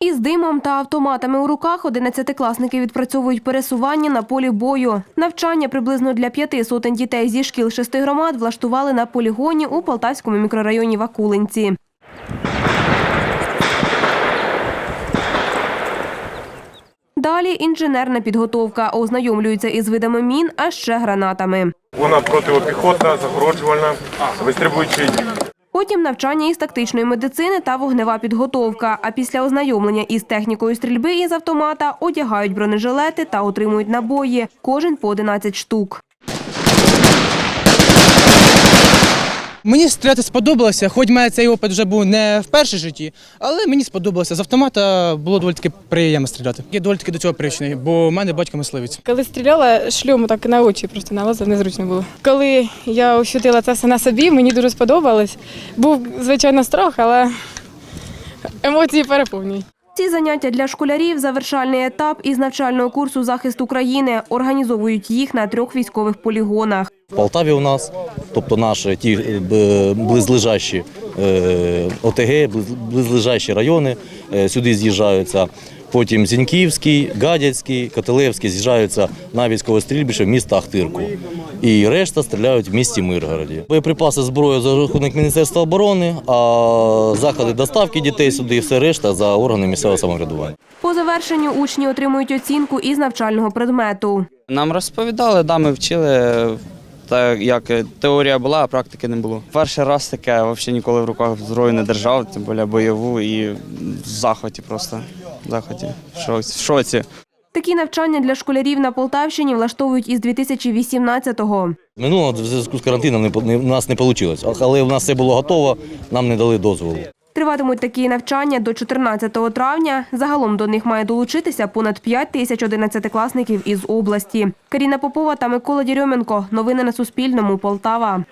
Із димом та автоматами у руках одинадцятикласники відпрацьовують пересування на полі бою. Навчання приблизно для п'яти сотень дітей зі шкіл шести громад влаштували на полігоні у Полтавському мікрорайоні Вакулинці. Далі інженерна підготовка ознайомлюються із видами мін, а ще гранатами. Вона протипіхотна, загороджувальна, вистрибуючий. Потім навчання із тактичної медицини та вогнева підготовка. А після ознайомлення із технікою стрільби із автомата одягають бронежилети та отримують набої. Кожен по 11 штук. Мені стріляти сподобалося, хоч мене цей опит вже був не в житті, але мені сподобалося. З автомата було доволі таки приємно стріляти. Я доволі таки до цього привчений, бо в мене батько мисливець. Коли стріляла, шльом так на очі просто налазив, незручно було. Коли я ощутила це все на собі, мені дуже сподобалось. Був, звичайно, страх, але емоції переповнюють. Ці заняття для школярів завершальний етап із навчального курсу захист України. Організовують їх на трьох військових полігонах. В Полтаві у нас, тобто наші ті е, близлежащі е, ОТГ, близлежащі райони е, сюди з'їжджаються. Потім Зіньківський, Гадяцький, Котелевський з'їжджаються на військове стрільбище в місто Ахтирку. І решта стріляють в місті Миргороді. Боєприпаси зброю за рахунок Міністерства оборони, а заходи доставки дітей сюди, все решта за органи місцевого самоврядування. По завершенню учні отримують оцінку із навчального предмету. Нам розповідали, да, ми вчили, так як теорія була, а практики не було. Перший раз таке взагалі ніколи в руках зброю не держав, тим більше бойову і в захваті просто. В захваті. В шоці. В. Такі навчання для школярів на Полтавщині влаштовують із 2018-го. Минулого в зв'язку з карантином у нас не вийшло, але у нас все було готово, нам не дали дозволу. Триватимуть такі навчання до 14 травня. Загалом до них має долучитися понад 5 тисяч одинадцятикласників із області. Каріна Попова та Микола Дірьоменко. Новини на Суспільному. Полтава.